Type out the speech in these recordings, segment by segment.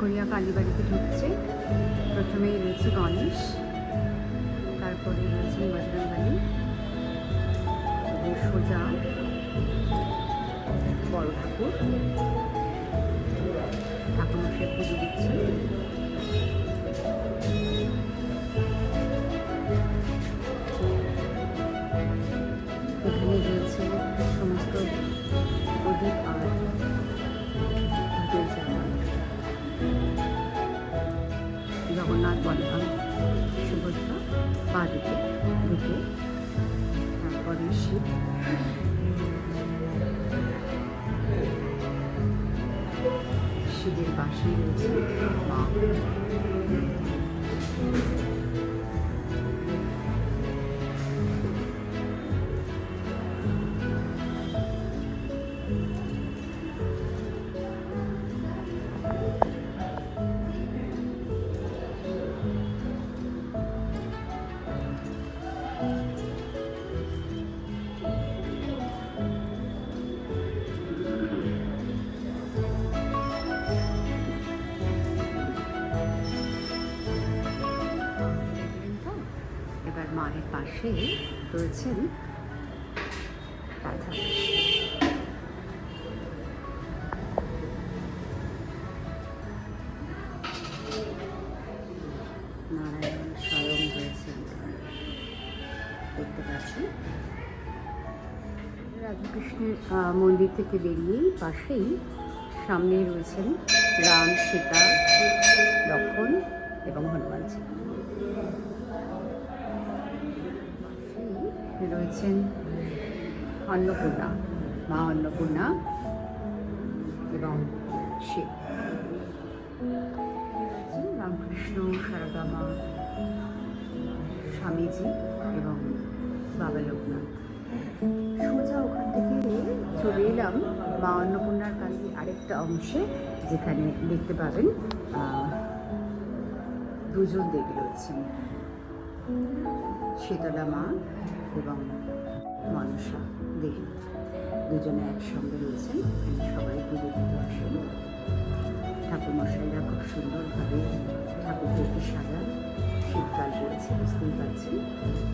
গড়িয়া কালীবাড়িতে ঢুকছে। প্রথমেই রয়েছে গণেশ, তারপরে রয়েছে বজরংবলী সোজা বড় ঠাকুর। ঠাকুর সে পুজো দিচ্ছে তারপরে শিব শিবের পাশেই রয়েছে মা তো মায়ের পাশে রয়েছেন রাধা। নারায়ণ স্বয়ং রয়েছেন দেখতে পাচ্ছি রাধাকৃষ্ণের মন্দির থেকে বেরিয়েই পাশেই সামনে রয়েছেন রাম, সীতা লক্ষণ এবং হনুমানজি পাশেই রয়েছেন অন্নপূর্ণা, মা অন্নপূর্ণা এবং শিব রামকৃষ্ণ সারদামা স্বামীজি এবং বাবা লোকনাথ। সোজা ওখান থেকে চলে এলাম মা অন্নপূর্ণার কাছে আরেকটা অংশে, যেখানে দেখতে পাবেন দুজন দেবী রয়েছেন। শীতলা মা এবং মনসা দেবী দুজনে একসঙ্গে রয়েছেন। সবাই পুজো দিতে আসেন। ঠাকুরমশাইরা খুব সুন্দরভাবে ঠাকুরদেরকে সাজান। শীতকাল পড়েছে বুঝতেই পারছেন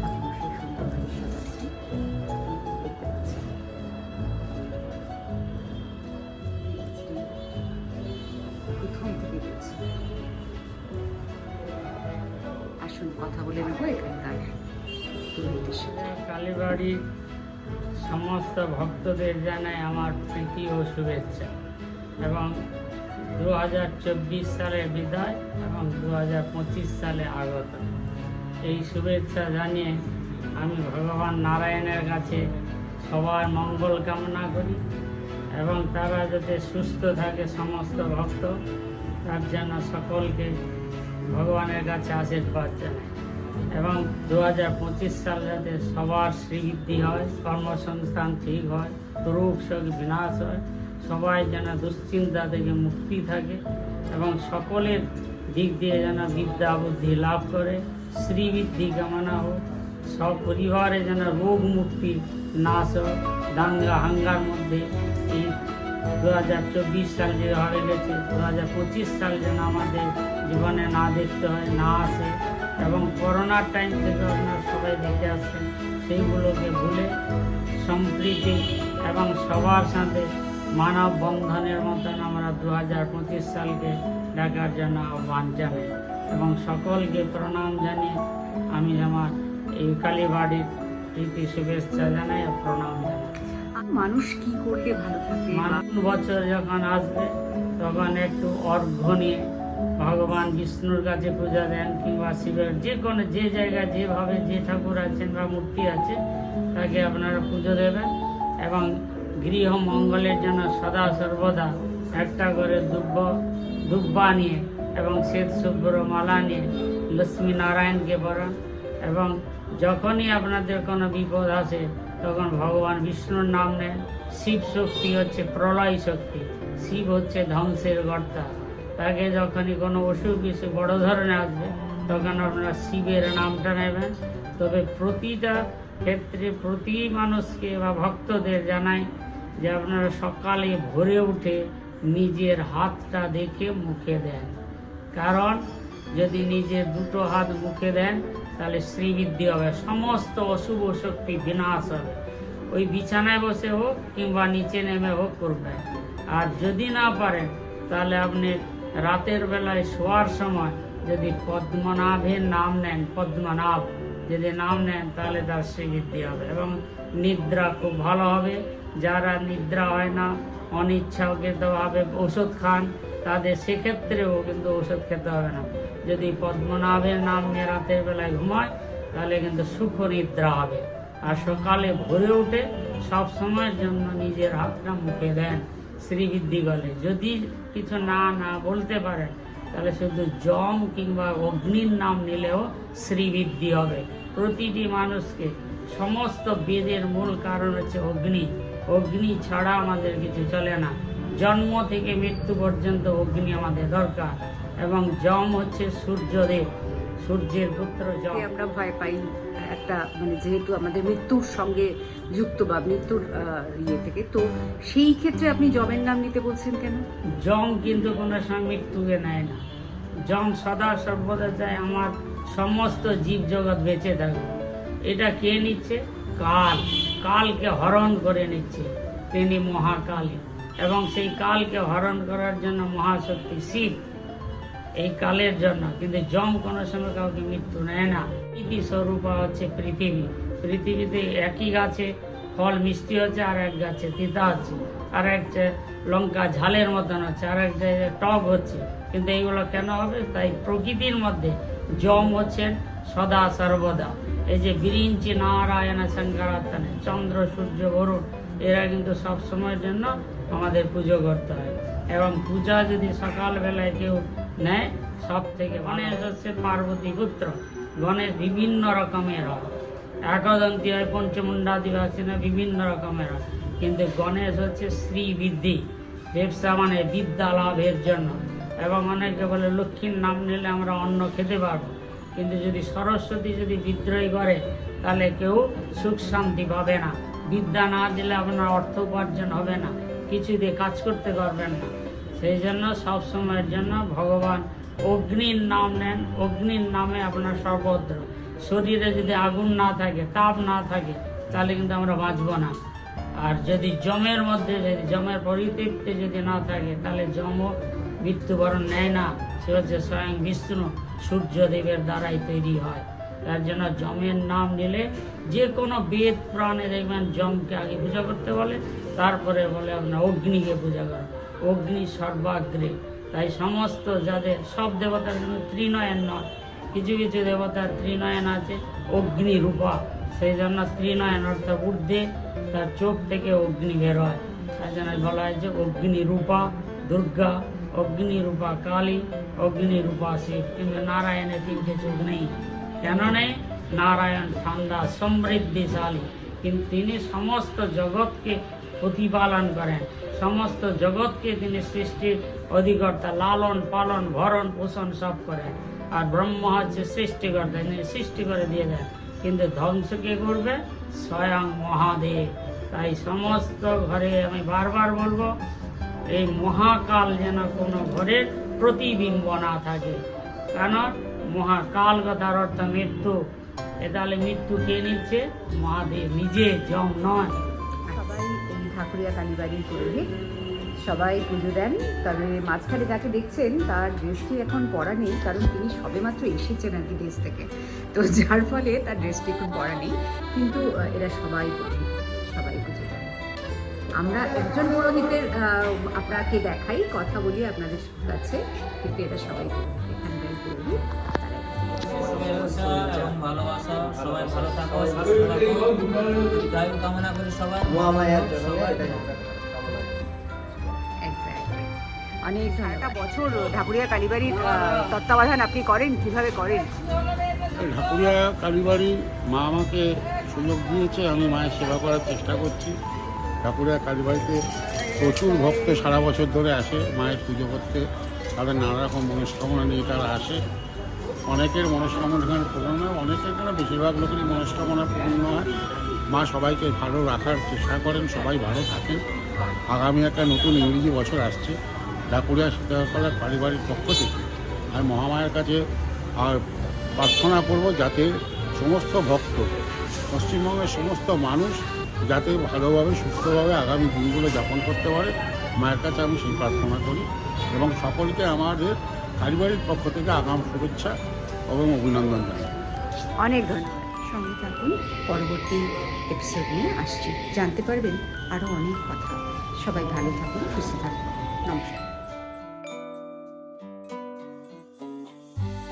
ঠাকুরমশাই সুন্দরভাবে সাজাচ্ছেন। প্রথম থেকে রয়েছে। আসুন, কথা বলে নেব এখানকার কালীবাড়ির সমস্ত ভক্তদের জানাই আমার প্রীতি ও শুভেচ্ছা এবং দু হাজার চব্বিশ সালে বিদায় এবং দু হাজার পঁচিশ সালে আগত। এই শুভেচ্ছা জানিয়ে আমি ভগবান নারায়ণের কাছে সবার মঙ্গল কামনা করি এবং তারা যাতে সুস্থ থাকে সমস্ত ভক্ত, তার জন্য সকলকে ভগবানের কাছে আশীর্বাদ জানাই। এবং দু হাজার পঁচিশ সাল যাতে সবার শ্রীবৃদ্ধি হয়, কর্মসংস্থান ঠিক হয় রোগ শোক বিনাশ হয়, সবাই যেন দুশ্চিন্তা থেকে মুক্তি থাকে এবং সকলের দিক দিয়ে যেন বিদ্যা বুদ্ধি লাভ করে, শ্রীবৃদ্ধি কামনা হোক সব পরিবারে যেন রোগ মুক্তি নাশ হয় দাঙ্গা হাঙ্গার মধ্যে এই দু হাজার চব্বিশ সাল যে হয়ে গেছে দু হাজার পঁচিশ সাল যেন আমাদের জীবনে না দেখতে হয়, না আসে। এবং করোনার টাইম থেকে আপনারা সবাই দেখে আসছেন সেইগুলোকে ভুলে সম্প্রীতি এবং সবার সাথে মানব বন্ধনের মতন আমরা দু হাজার পঁচিশ সালকে ডাকার জন্য আহ্বান জানাই এবং সকলকে প্রণাম জানিয়ে আমি আমার এই কালীবাড়ির প্রীতি শুভেচ্ছা জানাই আর প্রণাম জানাই। মানুষ কি করলে ভালো থাকবে মানুষ বছর যখন আসবে তখন একটু অর্ঘ্য নিয়ে ভগবান বিষ্ণুর কাছে পূজা দেন কিংবা শিবের যে কোনো যে জায়গায় যেভাবে যে ঠাকুর আছেন বা মূর্তি আছে, তাকে আপনারা পুজো দেবেন এবং গৃহ মঙ্গলের জন্য সদা সর্বদা একটা করে দুব্ব, দুব্বা নিয়ে এবং শ্বেত শুভ্র মালা নিয়ে লক্ষ্মী নারায়ণকে বরণ এবং যখনই আপনাদের কোনো বিপদ আসে, তখন ভগবান বিষ্ণুর নাম নেন। শিব শক্তি হচ্ছে প্রলয় শক্তি। শিব হচ্ছে ধ্বংসের কর্তা। তাকে যখনই কোনো অসুখ বিসুখ বড় ধরনের আসবে, তখন আপনারা শিবের নামটা নেবেন। তবে প্রতিটা ক্ষেত্রে প্রতি মানুষকে বা ভক্তদের জানাই যে আপনারা সকালে ভোরে উঠে নিজের হাতটা দেখে মুখে দেন। কারণ যদি নিজের দুটো হাত মুখে দেন, তাহলে শ্রীবৃদ্ধি হবে, সমস্ত অশুভ শক্তি বিনাশ হবে। ওই বিছানায় বসে হোক কিংবা নিচে নেমে হোক করবেন। আর যদি না পারেন, তাহলে আপনি রাতের বেলায় শোয়ার সময় যদি পদ্মনাভের নাম নেন, পদ্মনাভ যদি নাম নেন, তাহলে তার শ্রীবৃদ্ধি হবে এবং নিদ্রা খুব ভালো হবে। যারা নিদ্রা হয় না, অনিচ্ছাকৃতভাবে ওষুধ খান, তাদের সেক্ষেত্রেও কিন্তু ওষুধ খেতে হবে না। যদি পদ্মনাভের নাম নিয়ে রাতের বেলায় ঘুমায়, তাহলে কিন্তু সুখ নিদ্রা হবে। আর সকালে ভোরে উঠে সব সময়ের জন্য নিজের হাতটা মুখে দেন। শ্রীবৃদ্ধি গলে যদি কিছু না না বলতে পারেন, তাহলে শুধু জম কিংবা অগ্নির নাম নিলেও শ্রীবৃদ্ধি হবে। প্রতিটি মানুষকে সমস্ত বেদের মূল কারণ হচ্ছে অগ্নি। অগ্নি ছাড়া আমাদের কিছু চলে না। জন্ম থেকে মৃত্যু পর্যন্ত অগ্নি আমাদের দরকার। এবং জম হচ্ছে সূর্যদেব। সূর্যের পুত্র আমরা ভয় পাই একটা মানে যেহেতু আমাদের মৃত্যুর সঙ্গে যুক্ত বা মৃত্যুর ইয়ে থেকে তো সেই ক্ষেত্রে আপনি জমের নাম নিতে বলছেন কেন? জম কিন্তু কোনো সময় মৃত্যুকে নেয় না। জম সদা সর্বদা চায় আমার সমস্ত জীব জগৎ বেঁচে থাকবে এটা কে নিচ্ছে? কাল। কালকে হরণ করে নিচ্ছে তিনি মহাকালী। এবং সেই কালকে হরণ করার জন্য মহাশক্তি শিব। এই কালের জন্য, কিন্তু জম কোনো সময় কাউকে মৃত্যু নেয় না। ইতি স্বরূপা হচ্ছে পৃথিবী। পৃথিবীতে একই গাছে ফল মিষ্টি হচ্ছে, আর এক গাছে তিতা হচ্ছে। আর এক লঙ্কা ঝালের মতন হচ্ছে, আর এক জায়গায় টক হচ্ছে। কিন্তু এইগুলো কেন হবে? তাই প্রকৃতির মধ্যে জম হচ্ছেন সদা সর্বদা। এই যে বিরিঞ্চি, নারায়ণ শঙ্করাত্মনে চন্দ্র, সূর্য, বরুণ, এরা কিন্তু সব সময়ের জন্য আমাদের পুজো করতে হয়। এবং পূজা যদি সকালবেলায় কেউ নেয় সব থেকে গণেশ হচ্ছে পার্বতী পুত্র। গণেশ বিভিন্ন রকমের হয়। একদন্তী হয় পঞ্চমুণ্ডাদিবাসী না, বিভিন্ন রকমের হয়। কিন্তু গণেশ হচ্ছে শ্রী বৃদ্ধি। ব্যবসা মানে বিদ্যা লাভের জন্য। এবং অনেকে বলে, লক্ষ্মীর নাম নিলে আমরা অন্ন খেতে পারব। কিন্তু যদি সরস্বতী যদি বিদ্রোহী করে, তাহলে কেউ সুখ শান্তি পাবে না। বিদ্যা না দিলে আপনার অর্থ উপার্জন হবে না। কিছু দিয়ে কাজ করতে পারবেন না। সেই জন্য সব সময়ের জন্য ভগবান অগ্নির নাম নেন। অগ্নির নামে আপনার সর্বত্র। শরীরে যদি আগুন না থাকে, তাপ না থাকে, তাহলে কিন্তু আমরা বাঁচবো না। আর যদি জমের মধ্যে যদি জমের পরিতৃপ্তি যদি না থাকে, তাহলে জমও মৃত্যুবরণ নেয় না। সে হচ্ছে স্বয়ং বিষ্ণু, সূর্যদেবের দ্বারাই তৈরি হয়। তার জন্য জমের নাম নিলে যে কোনো বেদ প্রাণে দেখবেন জমকে আগে পূজা করতে বলে, তারপরে বলে আপনার অগ্নিকে পূজা করো। অগ্নি সর্বাগ্রে। তাই সমস্ত যাদের, সব দেবতার জন্য ত্রিনয়ন নয়। কিছু কিছু দেবতার ত্রিনয়ন আছে, অগ্নি রূপা। সেই জন্য ত্রিনয়ন অর্থাৎ ঊর্ধ্বে, তার চোখ থেকে অগ্নি বের হয়। তাই জন্য বলা হয়েছে অগ্নি রূপা, দুর্গা, অগ্নি রূপা কালী, অগ্নি রূপা শিব। কিন্তু নারায়ণের তিনটে চোখ নেই। কেন নেই নারায়ণ ঠান্ডা, সমৃদ্ধিশালী। কিন্তু তিনি সমস্ত জগৎকে প্রতিপালন করেন। সমস্ত জগৎকে তিনি সৃষ্টির অধিকর্তা, লালন, পালন, ভরণ, পোষণ সব করেন। আর ব্রহ্ম হচ্ছে সৃষ্টিকর্তা, তিনি সৃষ্টি করে দিয়ে দেন। কিন্তু ধ্বংস কে করবে? স্বয়ং মহাদেব। তাই সমস্ত ঘরে আমি বারবার বলব, এই মহাকাল যেন কোনো ঘরের প্রতিবিম্ব না থাকে। কেন? মহাকাল কথার অর্থ মৃত্যু। এ তাহলে মৃত্যু কে নিচ্ছে? মহাদেব। নিজে জম নয়। ঠাকুরিয়া কালীবাড়ির পুরোহিত। সবাই পুজো দেন, তবে মাঝখানে যাকে দেখছেন তার ড্রেসটি এখন পরা নেই, কারণ তিনি সবেমাত্র এসেছেন আর কি দেশ থেকে। তো যার ফলে তার ড্রেসটি এখন পরা নেই, কিন্তু এরা সবাই পুরোহিত, সবাই পুজো দেন। আমরা একজন পুরোহিতের আপনাকে দেখাই, কথা বলি আপনাদের কাছে, কিন্তু এরা সবাই এখানকার পুরোহিত। শুভেচ্ছা এবং. অনেক বছর ঢাকুরিয়া কালীবাড়ির তত্ত্বাবধান আপনি করেন? কীভাবে করেন? ঢাকুরিয়া কালীবাড়ি মা আমাকে সুযোগ দিয়েছে, আমি মায়ের সেবা করার চেষ্টা করছি। ঢাকুরিয়া কালীবাড়িতে প্রচুর ভক্ত সারা বছর ধরে আসে, মায়ের পুজো করতে। তাদের নানা রকম মনস্কামনা নিয়ে তারা আসে। অনেকের মনস্কামনা এখানে পূরণ হয় অনেকের কেন বেশিরভাগ লোকেরই মনস্কামনা পূর্ণ হয় মা সবাইকে ভালো রাখার চেষ্টা করেন, সবাই ভালো থাকেন। আগামী একটা নতুন ইংরেজি বছর আসছে ঢাকুরিয়া সীতাকলার পারিবারিক পক্ষ থেকে। আর মহামায়ের কাছে আর প্রার্থনা করব যাতে সমস্ত ভক্ত, পশ্চিমবঙ্গের সমস্ত মানুষ যাতে ভালোভাবে, সুস্থভাবে আগামী দিনগুলো যাপন করতে পারে। মায়ের কাছে আমি সেই প্রার্থনা করি এবং সকলকে আমাদের পারিবারিক পক্ষ থেকে আগাম শুভেচ্ছা। এবং অভিনন্দন জানাই। অনেক ধন্যবাদ। সঙ্গে থাকুন, পরবর্তী এপিসোড নিয়ে আসছি। জানতে পারবেন আরও অনেক কথা। সবাই ভালো থাকুন, সুস্থ থাকুন। নমস্কার।